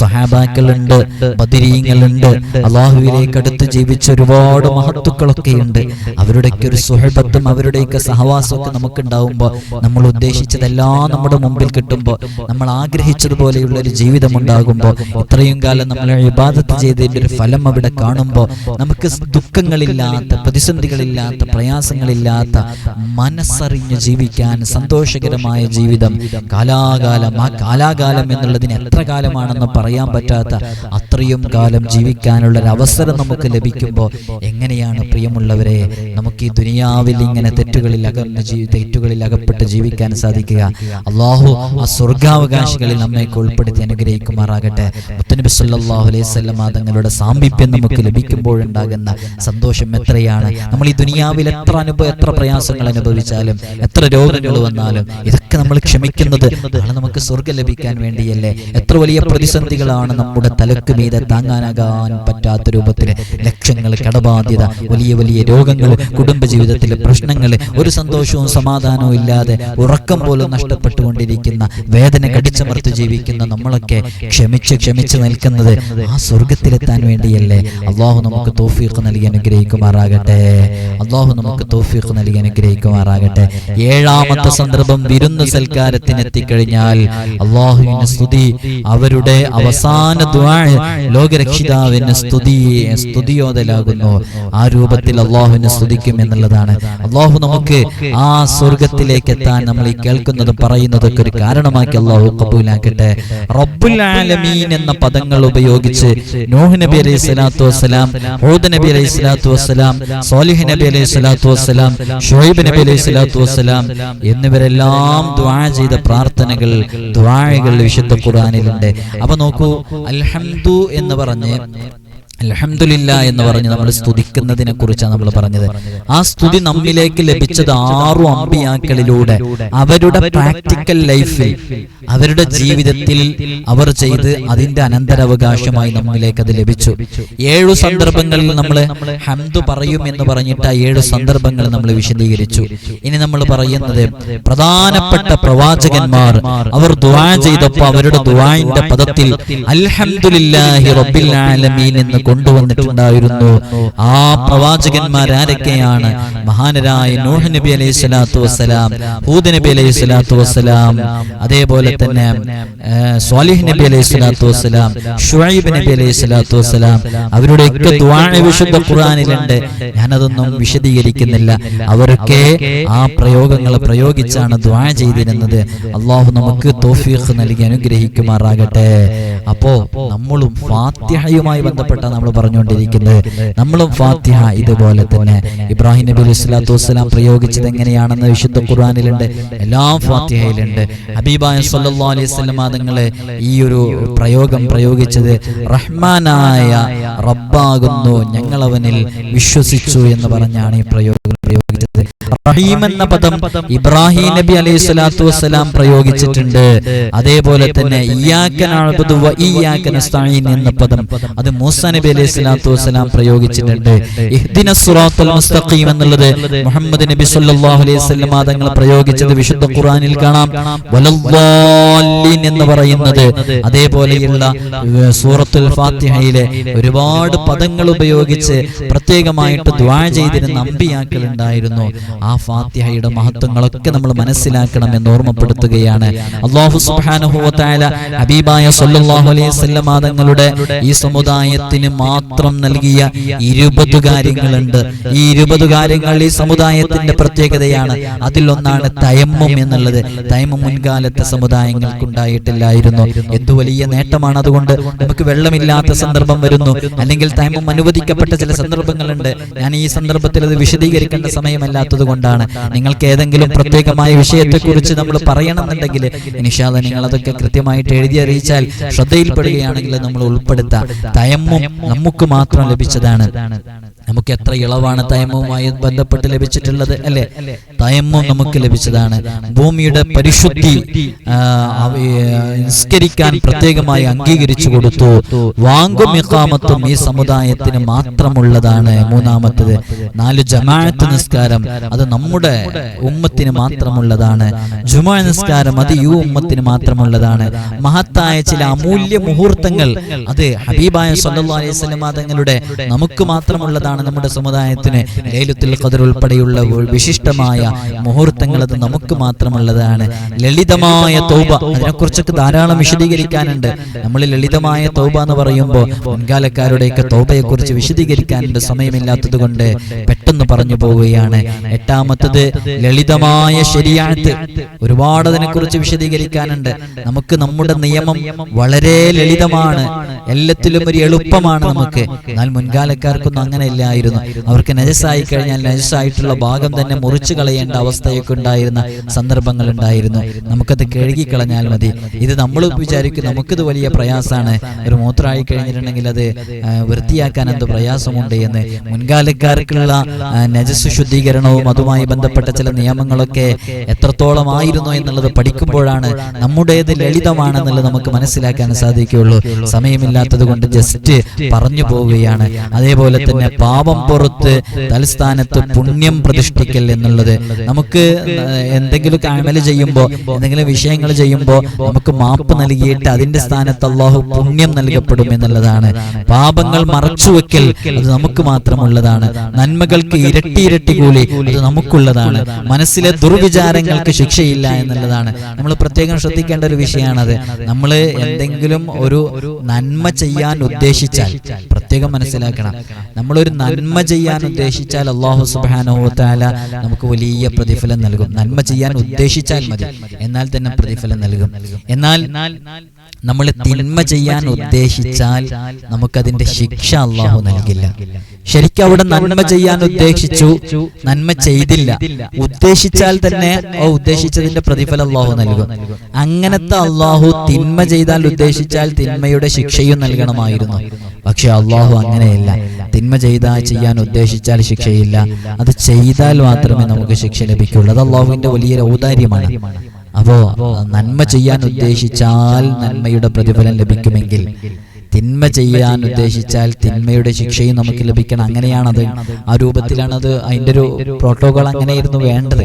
സഹാബാക്കളുണ്ട് ബദിരീങ്ങളുണ്ട്. അള്ളാഹുവിലേക്ക് അടുത്ത് ജീവിച്ച ഒരുപാട് മഹത്തുക്കളൊക്കെയുണ്ട്. അവരുടെയൊക്കെ ഒരു സുഹൃബത്തും അവരുടെയൊക്കെ സഹവാസമൊക്കെ നമുക്കുണ്ടാവുമ്പോൾ നമ്മൾ ഉദ്ദേശിച്ചതെല്ലാം നമ്മുടെ മുമ്പിൽ കിട്ടുമ്പോൾ നമ്മൾ ആഗ്രഹിച്ചതുപോലെയുള്ള ഒരു ജീവിതം ഉണ്ടാകുമ്പോൾ ഇത്രയും കാലം നമ്മൾ ഇബാദത്ത് ചെയ്തതിന്റെ ഒരു ഫലം അവിടെ കാണുമ്പോൾ നമുക്ക് ദുഃഖങ്ങളില്ലാത്ത പ്രതിസന്ധികളില്ലാത്ത പ്രയാസങ്ങളില്ലാത്ത മനസ്സറിഞ്ഞ് ജീവിക്കാൻ സന്തോഷകരമായ ജീവിതം കാലാകാലം ആ കാലാകാലം എന്നുള്ളതിന് എത്ര കാലമാണെന്ന് പറയാൻ പറ്റാത്ത അത്രയും കാലം ജീവിക്കാനുള്ള ഒരു അവസരം നമുക്ക് ലഭിക്കുമ്പോൾ എങ്ങനെയാണ് പ്രിയമുള്ളവരെ നമുക്ക് ഈ ദുനിയാവിൽ ഇങ്ങനെ തെറ്റുകളിൽ അകന്ന് തെറ്റുകളിൽ അകപ്പെട്ട് ജീവിക്കാൻ സാധിക്കുക. അള്ളാഹു ആ സ്വർഗാവകാശികളിൽ നമ്മയൊക്കെ ഉൾപ്പെടുത്തി അനുഗ്രഹിക്കുമാറാകട്ടെ. മുത്തനബി സല്ലല്ലാഹു അലൈഹി വസല്ലം തങ്ങളുടെ സാമീപ്യം നമുക്ക് ലഭിക്കുമ്പോഴുണ്ടാകുന്ന സന്തോഷം എത്രയാണ്? നമ്മൾ ഈ ദുനിയാവിൽ എത്ര അനുഭവം എത്ര പ്രയാസങ്ങൾ അനുഭവിച്ചാലും എത്ര രോഗങ്ങൾ വന്നാലും ഇതൊക്കെ നമ്മൾ ക്ഷമിക്കുന്നത്. നാളെ നമുക്ക് സ്വർഗം ലഭിക്കാൻ വേണ്ടിയല്ലേ? എത്ര വലിയ പ്രതിസന്ധികളാണ് നമ്മുടെ തലക്ക് മീതെ താങ്ങാനാകാൻ പറ്റാത്ത രൂപത്തിൽ ലക്ഷങ്ങൾ കടബാധ്യത വലിയ വലിയ രോഗങ്ങൾ കുടുംബജീവിതത്തിലെ പ്രശ്നങ്ങൾ ഒരു സന്തോഷവും സമാധാനവും ഇല്ലാതെ ഉറക്കം പോലും നഷ്ടപ്പെട്ടുകൊണ്ടിരിക്കുന്ന വേദന കടിച്ചമർത്ത് ജീവിക്കുന്ന നമ്മളൊക്കെ ക്ഷമിച്ച് ക്ഷമിച്ച് നിൽക്കുന്നത് ആ സ്വർഗത്തിലെത്താൻ വേണ്ടിയല്ലേ? അള്ളാഹു നമുക്ക് തോഫീഖ് നൽകി അനുഗ്രഹിക്കുമാറാകട്ടെ. അള്ളാഹു നമുക്ക് തോഫീഖ് നൽകി അനുഗ്രഹിക്കുമാറാകട്ടെ. ഏഴാമത്തെ സന്ദർഭം വിരുന്ന് സൽക്കാരത്തിന് എത്തിക്കഴിഞ്ഞാൽ അള്ളാഹുവിന് സ്തുതി അവരുടെ അവസാന ലോകരക്ഷിതാവിന് സ്തുതി സ്തുതിയോതലാകുന്നു. ആ രൂപത്തിൽ അള്ളാഹുവിനെ സ്തുതിക്കും എന്നുള്ളതാണ് അള്ളാഹു നമുക്ക് ആ സ്വർഗത്തിലേക്ക് എത്താൻ നമ്മൾ ഈ കേൾക്കുന്നത് പറയുന്നതൊക്കെ ഒരു കാരണമാക്കി അള്ളാഹു കബൂലാക്കട്ടെ. റബ്ബുൽ ആലമീൻ എന്ന പദങ്ങൾ ഉപയോഗിച്ച് നോഹ് നബി അലൈഹി സ്വലാത്തു വസ്സലാം ഹൂദ് നബി അലൈഹി സ്വലാത്തു വസ്സലാം സോലിഹ് നബി അലൈഹി സ്വലാത്തു വസ്സലാം ഷുഹൈബ് നബി അലൈഹി സ്വലാത്തു വസ്സലാം എന്നിവരെല്ലാം ദ്വാ ചെയ്ത പ്രാർത്ഥനകൾ ദ്വാഴകൾ വിശുദ്ധ ഖുർആനിലുണ്ട്. അപ്പൊ നോക്കൂ അൽഹംദു എന്ന് പറഞ്ഞ് അൽഹംദുലില്ല എന്ന് പറഞ്ഞ് നമ്മൾ സ്തുതിക്കുന്നതിനെ കുറിച്ചാണ് നമ്മൾ പറഞ്ഞത്. ആ സ്തുതി നമ്മിലേക്ക് ലഭിച്ചത് ആറു അമ്പിയാക്കളിലൂടെ. അവരുടെ പ്രാക്ടിക്കൽ ലൈഫിൽ അവരുടെ ജീവിതത്തിൽ അവർ ചെയ്ത് അതിന്റെ അനന്തരാവകാശമായി നമ്മിലേക്ക് അത് ലഭിച്ചു. ഏഴു സന്ദർഭങ്ങളിൽ നമ്മൾ ഹംദു പറയും എന്ന് പറഞ്ഞിട്ട് ആ ഏഴു സന്ദർഭങ്ങൾ നമ്മൾ വിശദീകരിച്ചു. ഇനി നമ്മൾ പറയുന്നത് പ്രധാനപ്പെട്ട പ്രവാചകന്മാർ. അവർ ദുആ ചെയ്തപ്പോൾ അവരുടെ ദുവാന്റെ പദത്തിൽ അൽഹംദുലില്ലാഹി റബ്ബിൽ ആലമീൻ എന്ന് കൊണ്ടുവന്നിട്ടുണ്ടായിരുന്നു. ആ പ്രവാചകന്മാർ ആരൊക്കെയാണ്? മഹാനരായ നൂഹ് നബി അലൈഹി സ്വലാത്തു വസ്സലാം ഹൂദ് നബി അലൈഹി സ്വലാത്തു വസ്സലാം അതേപോലെ തന്നെ സ്വാലിഹ് നബി അലൈഹി സ്വലാത്തു വസ്സലാം ഷുഹൈബ് നബി അലൈഹി സ്വലാത്തു വസ്സലാം അവരുടെയൊക്കെ വിശുദ്ധ ഖുർആനിലുണ്ട്. ഞാനതൊന്നും വിശദീകരിക്കുന്നില്ല. അവരൊക്കെ ആ പ്രയോഗങ്ങൾ പ്രയോഗിച്ചാണ് ദ്വാ ചെയ്തിരുന്നത്. അള്ളാഹു നമുക്ക് തോഫീഖ് നൽകി അനുഗ്രഹിക്കുമാറാകട്ടെ. അപ്പോ നമ്മളും ഫാത്യഹയുമായി ബന്ധപ്പെട്ട നമ്മൾ പറഞ്ഞുകൊണ്ടിരിക്കുന്നത്. നമ്മളും ഫാത്തിഹ ഇതുപോലെ തന്നെ. ഇബ്രാഹിം നബി അലൈഹി സ്വലാത്തു വസ്സലാം പ്രയോഗിച്ചത് എങ്ങനെയാണെന്ന് വിശുദ്ധ ഖുർആനിലുണ്ട്. എല്ലാം ഫാത്തിഹയിലുണ്ട്. ഹബീബായ സല്ലല്ലാഹു അലൈഹി വസല്ലം തങ്ങളെ ഈ ഒരു പ്രയോഗം പ്രയോഗിച്ചത് റഹ്മാനായ റബ്ബാകുന്നു ഞങ്ങൾ അവനിൽ വിശ്വസിച്ചു എന്ന് പറഞ്ഞാണ് ഈ പ്രയോഗം പ്രയോഗിച്ചത്. റഹീം എന്ന പദം ഇബ്രാഹിം നബി അലൈഹി സ്വലാത്തു വസ്സലാം പ്രയോഗിച്ചിട്ടുണ്ട്. അതേപോലെ തന്നെ എന്ന പദം അത് മൂസ നബി അലൈഹി സ്വലാത്തു വസ്സലാം പ്രയോഗിച്ചിട്ടുണ്ട്. എന്നുള്ളത് മുഹമ്മദ് നബി സല്ലല്ലാഹു അലൈഹി വസല്ലം തങ്ങൾ പ്രയോഗിച്ചത് വിശുദ്ധ ഖുർആനിൽ കാണാം. വലദ്ദാലിൻ എന്ന് പറയുന്നത് അതേപോലെയുള്ള സൂറത്തുൽ ഫാത്തിഹയിലെ ഒരുപാട് പദങ്ങൾ ഉപയോഗിച്ച് പ്രത്യേകമായിട്ട് ദ്വാ ചെയ്തിരുന്ന അമ്പിയാക്കൾ ഉണ്ടായിരുന്നു. ആ ഫാത്തിഹയുടെ മഹത്വങ്ങളൊക്കെ നമ്മൾ മനസ്സിലാക്കണം എന്ന് ഓർമ്മപ്പെടുത്തുകയാണ്. അള്ളാഹു തആല ഹബീബായ സല്ലല്ലാഹു അലൈഹി തങ്ങളുടെ ഈ സമുദായത്തിന് മാത്രം നൽകിയ ഇരുപത് കാര്യങ്ങളുണ്ട്. ഈ ഇരുപത് കാര്യങ്ങൾ ഈ സമുദായത്തിന്റെ പ്രത്യേകതയാണ്. അതിലൊന്നാണ് തയമ്മം എന്നുള്ളത്. തയമ്മം മുൻകാലത്തെ സമുദായങ്ങൾക്ക് ഉണ്ടായിട്ടില്ലായിരുന്നു എന്തു വലിയ നേട്ടമാണ് അതുകൊണ്ട് നമുക്ക് വെള്ളമില്ലാത്ത സന്ദർഭം വരുന്നു. അല്ലെങ്കിൽ തയമ്മം അനുവദിക്കപ്പെട്ട ചില സന്ദർഭങ്ങളുണ്ട്. ഞാൻ ഈ സന്ദർഭത്തിൽ അത് വിശദീകരിക്കേണ്ട സമയമല്ലാത്തത് കൊണ്ടാണ് നിങ്ങൾക്ക് ഏതെങ്കിലും പ്രത്യേകമായ വിഷയത്തെക്കുറിച്ച് നമ്മൾ പറയണമെന്നുണ്ടെങ്കിൽ നിഷാദ നിങ്ങൾ അതൊക്കെ കൃത്യമായിട്ട് എഴുതി അറിയിച്ചാൽ ശ്രദ്ധയിൽപ്പെടുകയാണെങ്കിൽ നമ്മൾ ഉൾപ്പെടുത്താം. തയമ്മും നമുക്ക് മാത്രം ലഭിച്ചതാണ്. നമുക്ക് എത്ര ഇളവാണ് തയമ്മുമായി ബന്ധപ്പെട്ട് ലഭിച്ചിട്ടുള്ളത് അല്ലെ? തയമ്മും നമുക്ക് ലഭിച്ചതാണ്. ഭൂമിയുടെ പരിശുദ്ധി നിസ്കരിക്കാൻ പ്രത്യേകമായി അംഗീകരിച്ചു കൊടുത്തു. വാങ്കും ഇക്കാമത്തും ഈ സമുദായത്തിന് മാത്രമുള്ളതാണ് മൂന്നാമത്തത്. നാല് ജമാഅത്ത് നിസ്കാരം. അത് നമ്മുടെ ഉമ്മത്തിന് മാത്രമുള്ളതാണ്. ജുമാ നിസ്കാരം അത് ഈ ഉമ്മത്തിന് മാത്രമുള്ളതാണ്. മഹത്തായ ചില അമൂല്യ മുഹൂർത്തങ്ങൾ. അത് ഹബീബായ സല്ലാ അലൈഹി തങ്ങളുടെ നമുക്ക് മാത്രമുള്ളതാണ്. നമ്മുടെ സമുദായത്തിന് ലൈലത്തുൽ ഖദർ ഉൾപ്പെടെയുള്ള വിശിഷ്ടമായ മുഹൂർത്തങ്ങൾ അത് നമുക്ക് മാത്രമുള്ളതാണ്. ലളിതമായ തൗബ അതിനെക്കുറിച്ചൊക്കെ ധാരാളം വിശദീകരിക്കാനുണ്ട്. നമ്മൾ ലളിതമായ തൗബ എന്ന് പറയുമ്പോൾ മുൻകാലക്കാരുടെയൊക്കെ തൗബയെക്കുറിച്ച് വിശദീകരിക്കാനുണ്ട് സമയമില്ലാത്തത് കൊണ്ട് പെട്ടെന്ന് പറഞ്ഞു പോവുകയാണ്. എട്ടാമത്തത് ലളിതമായ ശരിയാത്ത് ഒരുപാട് അതിനെക്കുറിച്ച് വിശദീകരിക്കാനുണ്ട്. നമുക്ക് നമ്മുടെ നിയമം വളരെ ലളിതമാണ്. എല്ലാത്തിലും ഒരു എളുപ്പമാണ് നമുക്ക്. എന്നാൽ മുൻകാലക്കാർക്കൊന്നും അങ്ങനെ ഇല്ലായിരുന്നു അവർക്ക് നജസായി കഴിഞ്ഞാൽ നജസായിട്ടുള്ള ഭാഗം തന്നെ മുറിച്ചു കളയേണ്ട അവസ്ഥയൊക്കെ ഉണ്ടായിരുന്ന സന്ദർഭങ്ങൾ ഉണ്ടായിരുന്നു നമുക്കത് കഴുകിക്കളഞ്ഞാൽ മതി. ഇത് നമ്മൾ വിചാരിക്കും നമുക്കിത് വലിയ പ്രയാസമാണ്. ഒരു മൂത്രമായി കഴിഞ്ഞിട്ടുണ്ടെങ്കിൽ അത് വൃത്തിയാക്കാൻ എന്ത് പ്രയാസമുണ്ട് എന്ന്. മുൻകാലക്കാർക്കുള്ള നജസ് ശുദ്ധീകരണവും അതുമായി ബന്ധപ്പെട്ട ചില നിയമങ്ങളൊക്കെ എത്രത്തോളം ആയിരുന്നു എന്നുള്ളത് പഠിക്കുമ്പോഴാണ് നമ്മുടേത് ലളിതമാണെന്നുള്ളത് നമുക്ക് മനസ്സിലാക്കാൻ സാധിക്കുകയുള്ളൂ. സമയമില്ലാത്തത് കൊണ്ട് ജസ്റ്റ് പറഞ്ഞു പോവുകയാണ്. അതേപോലെ തന്നെ പാപം പുറത്ത് തലസ്ഥാനത്ത് പുണ്യം പ്രതിഷ്ഠിക്കൽ എന്നുള്ളത് നമുക്ക് എന്തെങ്കിലും അമൽ ചെയ്യുമ്പോൾ എന്തെങ്കിലും വിഷയങ്ങൾ ചെയ്യുമ്പോൾ നമുക്ക് മാപ്പ് നൽകിയിട്ട് അതിന്റെ സ്ഥാനത്ത് അള്ളാഹു പുണ്യം നൽകപ്പെടും എന്നുള്ളതാണ്. പാപങ്ങൾ മറച്ചു വെക്കൽ അത് നമുക്ക് മാത്രമുള്ളതാണ്. നന്മകൾക്ക് ഇരട്ടി ഇരട്ടി കൂലി അത് നമുക്കുള്ളതാണ്. മനസ്സിലെ ദുർവിചാരങ്ങൾക്ക് ശിക്ഷയില്ല എന്നുള്ളതാണ്. നമ്മൾ പ്രത്യേകം ശ്രദ്ധിക്കേണ്ട ഒരു വിഷയമാണത്. നമ്മൾ എന്തെങ്കിലും ഒരു നന്മ ചെയ്യാൻ ഉദ്ദേശിച്ചാൽ പ്രത്യേകം മനസ്സിലാക്കണം. നമ്മളൊരു നന്മ ചെയ്യാൻ ഉദ്ദേശിച്ചാൽ അള്ളാഹു സുബാനോത്താല താല നമുക്ക് വലിയ പ്രതിഫലം നൽകും. നന്മ ചെയ്യാൻ ഉദ്ദേശിച്ചാൽ മതി. എന്നാൽ തന്നെ പ്രതിഫലം നൽകും. എന്നാൽ നമ്മൾ തിന്മ ചെയ്യാൻ ഉദ്ദേശിച്ചാൽ നമുക്കതിന്റെ ശിക്ഷ അള്ളാഹു നൽകില്ല. ശരിക്കും അവിടെ നന്മ ചെയ്യാൻ ഉദ്ദേശിച്ചു നന്മ ചെയ്തില്ല. ഉദ്ദേശിച്ചാൽ തന്നെ ആ ഉദ്ദേശിച്ചതിന്റെ പ്രതിഫലം അള്ളാഹു നൽകും. അങ്ങനത്തെ അള്ളാഹു തിന്മ ചെയ്താൽ ഉദ്ദേശിച്ചാൽ തിന്മയുടെ ശിക്ഷയും നൽകണമായിരുന്നു. പക്ഷെ അള്ളാഹു അങ്ങനെയല്ല. തിന്മ ചെയ്താൽ ചെയ്യാൻ ഉദ്ദേശിച്ചാൽ ശിക്ഷയില്ല. അത് ചെയ്താൽ മാത്രമേ നമുക്ക് ശിക്ഷ ലഭിക്കുള്ളൂ അത് അള്ളാഹുവിന്റെ വലിയൊരു ഔദാര്യമാണ്. അപ്പോ നന്മ ചെയ്യാൻ ഉദ്ദേശിച്ചാൽ നന്മയുടെ പ്രതിഫലം ലഭിക്കുമെങ്കിൽ തിന്മ ചെയ്യാൻ ഉദ്ദേശിച്ചാൽ തിന്മയുടെ ശിക്ഷയും നമുക്ക് ലഭിക്കണം. അങ്ങനെയാണത് ആ രൂപത്തിലാണത് അത് അതിന്റെ ഒരു പ്രോട്ടോകോൾ അങ്ങനെയായിരുന്നു വേണ്ടത്.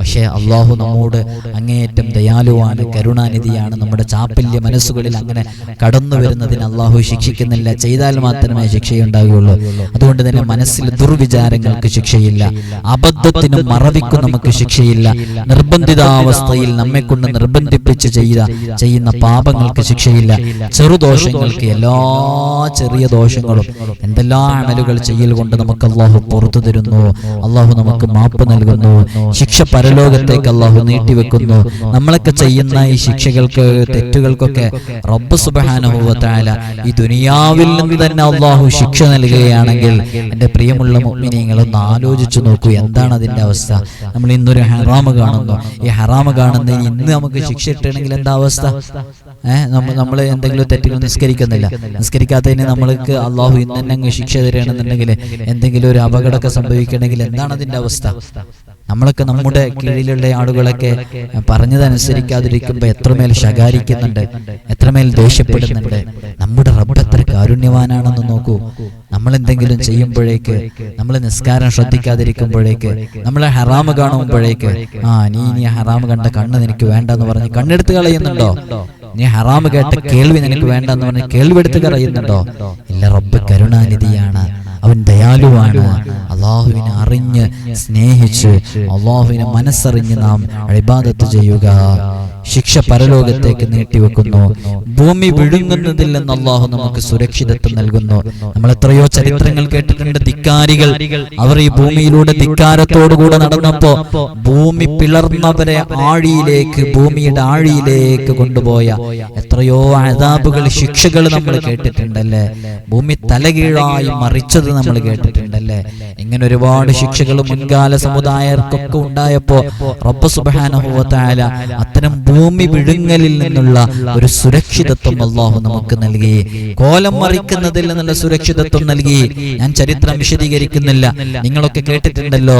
പക്ഷേ അള്ളാഹു നമ്മോട് അങ്ങേയറ്റം ദയാലുവാണ് കരുണാനിധിയാണ്. നമ്മുടെ ചാപ്പല്യ മനസ്സുകളിൽ അങ്ങനെ കടന്നു വരുന്നതിന് അള്ളാഹു ശിക്ഷിക്കുന്നില്ല. ചെയ്താൽ മാത്രമേ ശിക്ഷയുണ്ടാകുകയുള്ളൂ. അതുകൊണ്ട് തന്നെ മനസ്സിൽ ദുർവിചാരങ്ങൾക്ക് ശിക്ഷയില്ല. അബദ്ധത്തിനും മറവിക്കും നമുക്ക് ശിക്ഷയില്ല. നിർബന്ധിതാവസ്ഥയിൽ നമ്മെ കൊണ്ട് നിർബന്ധിപ്പിച്ച് ചെയ്ത ചെയ്യുന്ന പാപങ്ങൾക്ക് ശിക്ഷയില്ല. ചെറുദോഷങ്ങൾക്ക് എല്ലാ ചെറിയ ദോഷങ്ങളും എന്തെല്ലാ അമലുകൾ ചെയ്യൽ കൊണ്ട് നമുക്ക് അള്ളാഹു പുറത്തു തരുന്നു. അള്ളാഹു നമുക്ക് മാപ്പ് നൽകുന്നു. ശിക്ഷ പരലോകത്തേക്ക് അള്ളാഹു നീട്ടിവെക്കുന്നു. നമ്മളൊക്കെ ചെയ്യുന്ന ഈ ശിക്ഷകൾക്ക് തെറ്റുകൾക്കൊക്കെ റബ്ബ് സുബാനുഭവത്തായ ഈ ദുനിയാവിൽ നിന്ന് തന്നെ അള്ളാഹു ശിക്ഷ നൽകുകയാണെങ്കിൽ എന്റെ പ്രിയമുള്ള മുഅ്മിനീങ്ങൾ ഒന്ന് ആലോചിച്ചു നോക്കൂ. എന്താണ് അതിന്റെ അവസ്ഥ? നമ്മൾ ഇന്നൊരു ഹറാമ് കാണുന്നു. ഈ ഹറാമ് കാണുന്നതിന് ഇന്ന് നമുക്ക് ശിക്ഷ ഇട്ടണമെങ്കിൽ എന്താ അവസ്ഥ? നമ്മൾ എന്തെങ്കിലും തെറ്റുകൾ നിസ്കരിക്കുന്നില്ല. നിസ്കരിക്കാത്തതിന് നമ്മൾക്ക് അള്ളാഹു ഇന്ന് തന്നെ അങ്ങ് ശിക്ഷ തരികയാണെന്നുണ്ടെങ്കിൽ എന്തെങ്കിലും ഒരു അപകടമൊക്കെ സംഭവിക്കണമെങ്കിൽ എന്താണ് അതിന്റെ അവസ്ഥ? നമ്മളൊക്കെ നമ്മുടെ കീഴിലുള്ള ആളുകളൊക്കെ പറഞ്ഞതനുസരിക്കാതിരിക്കുമ്പോൾ എത്രമേൽ ശകാരിക്കുന്നുണ്ട്? എത്രമേൽ ദേഷ്യപ്പെടുന്നുണ്ട്? നമ്മുടെ റബ്ബ് എത്ര കാരുണ്യവാനാണെന്ന് നോക്കൂ. നമ്മൾ എന്തെങ്കിലും ചെയ്യുമ്പോഴേക്ക് നമ്മൾ നിസ്കാരം ശ്രദ്ധിക്കാതിരിക്കുമ്പോഴേക്ക് നമ്മളെ ഹറാമ് കാണുമ്പോഴേക്ക് ആ നീ നീ ഹറാമ് കണ്ട കണ്ണ് നിനക്ക് വേണ്ടെന്ന് പറഞ്ഞ് കണ്ണെടുത്ത് കളയുന്നുണ്ടോ? നീ ഹറാമ് കേട്ട കേൾവി നിനക്ക് വേണ്ടെന്ന് പറഞ്ഞ് കേൾവി എടുത്ത് കറിയുന്നുണ്ടോ ഇല്ല റബ്ബ് കരുണാനിധിയാണ്. അവൻ ദയാലുവാണ്. അള്ളാഹുവിനെ അറിഞ്ഞ് സ്നേഹിച്ച് അള്ളാഹുവിനെ മനസ്സറിഞ്ഞ് നാം അഴിബാദത്ത് ചെയ്യുക. ശിക്ഷ പരലോകത്തേക്ക് നീട്ടിവെക്കുന്നു. ഭൂമി വിഴുങ്ങുന്നതിൽ നിന്ന് അള്ളാഹു നമുക്ക് സുരക്ഷിതത്വം നൽകുന്നു. നമ്മൾ എത്രയോ ചരിത്രങ്ങൾ കേട്ടിട്ടുണ്ട്. ധിക്കാരികൾ അവർ ഈ ഭൂമിയിലൂടെ ധിക്കാരത്തോടുകൂടെ നടന്നപ്പോ ഭൂമി പിളർന്നവരെ ആഴിയിലേക്ക് ഭൂമിയുടെ ആഴിയിലേക്ക് കൊണ്ടുപോയ എത്രയോ അതാബുകൾ ശിക്ഷകൾ നമ്മൾ കേട്ടിട്ടുണ്ടല്ലേ? ഭൂമി തലകീഴായി മറിച്ചത് നമ്മൾ കേട്ടിട്ടുണ്ടല്ലേ? ഇങ്ങനെ ഒരുപാട് ശിക്ഷകൾ മുൻകാല സമുദായർക്കൊക്കെ ഉണ്ടായപ്പോ റബ്ബ് സുബാനുഭവത്തായ അത്തരം ഭൂമി വിഴുങ്ങലിൽ നിന്നുള്ള ഒരു സുരക്ഷിതത്വം അള്ളാഹു നമുക്ക് നൽകി. കോലം മറിക്കുന്നതിൽ നിന്നുള്ള സുരക്ഷിതത്വം നൽകി. ഞാൻ ചരിത്രം വിശദീകരിക്കുന്നില്ല. നിങ്ങളൊക്കെ കേട്ടിട്ടുണ്ടല്ലോ.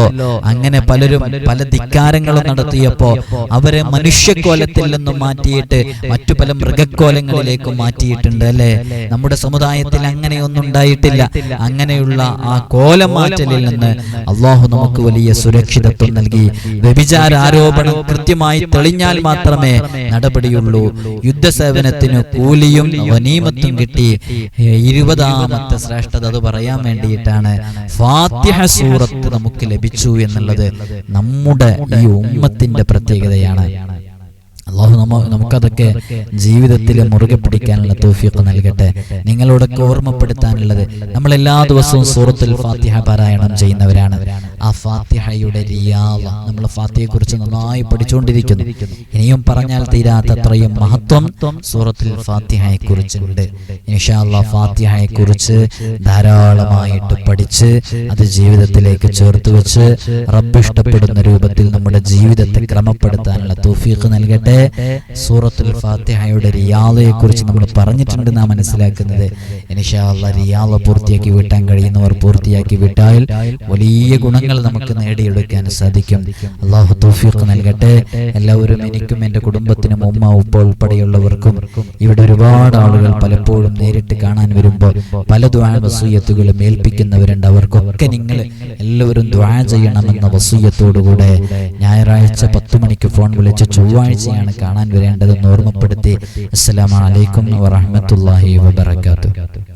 അങ്ങനെ പലരും പല ധിക്കാരങ്ങളും നടത്തിയപ്പോ അവരെ മനുഷ്യക്കോലത്തിൽ നിന്നും മാറ്റിയിട്ട് മറ്റു പല മൃഗക്കോലങ്ങളിലേക്കും മാറ്റിയിട്ടുണ്ട് അല്ലെ? നമ്മുടെ സമുദായത്തിൽ അങ്ങനെയൊന്നും ഉണ്ടായിട്ടില്ല. അങ്ങനെയുള്ള ആ കോലം മാറ്റലിൽ നിന്ന് അള്ളാഹു നമുക്ക് വലിയ സുരക്ഷിതത്വം നൽകി. വ്യഭിചാര ആരോപണം കൃത്യമായി തെളിഞ്ഞാൽ മാത്രമേ നടപടിയുള്ളൂ. യുദ്ധസേവനത്തിന് കൂലിയും വനീമത്തും കിട്ടി. ഇരുപതാമത്തെ ശ്രേഷ്ഠത അത് പറയാൻ വേണ്ടിയിട്ടാണ്. ഫാത്തിഹ സൂറത്ത് നമുക്ക് ലഭിച്ചു എന്നുള്ളത് നമ്മുടെ ഈ ഉമ്മത്തിന്റെ പ്രത്യേകതയാണ്. അള്ളാഹു നമ്മ നമുക്കതൊക്കെ ജീവിതത്തിൽ മുറുകെ പിടിക്കാനുള്ള തോഫിയൊക്കെ നൽകട്ടെ. നിങ്ങളോടൊക്കെ ഓർമ്മപ്പെടുത്താനുള്ളത് നമ്മൾ എല്ലാ ദിവസവും സൂറത്തുൽ ഫാത്തിഹ പാരായണം ചെയ്യുന്നവരാണ്. ആ ഫാത്തിഹയുടെ റിയാവ നമ്മൾ ഫാത്തിഹയെ കുറിച്ച് നന്നായി പഠിച്ചുകൊണ്ടിരിക്കുന്നു. ഇനിയും പറഞ്ഞാൽ തീരാത്തത്രയും മഹത്വം സൂറത്തുൽ ഫാത്തിഹയെ കുറിച്ചുണ്ട് ഇൻഷാല്ല ഫാത്തിഹയെ കുറിച്ച് ധാരാളമായിട്ട് പഠിച്ച് അത് ജീവിതത്തിലേക്ക് ചേർത്ത് വെച്ച് റബ്ബ് ഇഷ്ടപ്പെടുന്ന രൂപത്തിൽ നമ്മുടെ ജീവിതത്തെ ക്രമപ്പെടുത്താനുള്ള തൗഫീഖ് നൽകട്ടെ. സൂറത്തുൽ ഫാത്തിഹയുടെ റിയാലയെ കുറിച്ച് നമ്മൾ പറഞ്ഞിട്ടുണ്ട് നാം മനസ്സിലാക്കുന്നത്. ഇനിഷാള്ള റിയാല പൂർത്തിയാക്കി വിട്ടാൻ കഴിയുന്നവർ പൂർത്തിയാക്കി വിട്ടാൽ വലിയ ഗുണങ്ങൾ നമുക്ക് നേടിയെടുക്കാൻ സാധിക്കും. അള്ളാഹു തൗഫീഖ് നൽകട്ടെ. എല്ലാവരും എനിക്കും എന്റെ കുടുംബത്തിനും ഉമ്മ ഉപ്പ ഉൾപ്പെടെയുള്ളവർക്കും ഇവിടെ ഒരുപാട് ആളുകൾ പലപ്പോഴും നേരിട്ട് കാണാൻ വരുമ്പോൾ പല ദ്വാ വസൂയത്തുകളും ഏൽപ്പിക്കുന്നവരുണ്ട്. അവർക്കൊക്കെ നിങ്ങൾ എല്ലാവരും ദ്വാ ചെയ്യണമെന്ന വസൂയത്തോടുകൂടെ ഞായറാഴ്ച പത്ത് മണിക്ക് ഫോൺ വിളിച്ച് ചൊവ്വാഴ്ചയാണ് കാണാൻ വരേണ്ടതെന്ന് ഓർമ്മപ്പെടുത്തി. അസ്സലാമു അലൈക്കും വറഹ്മത്തുള്ളാഹി വബറകാതുഹു.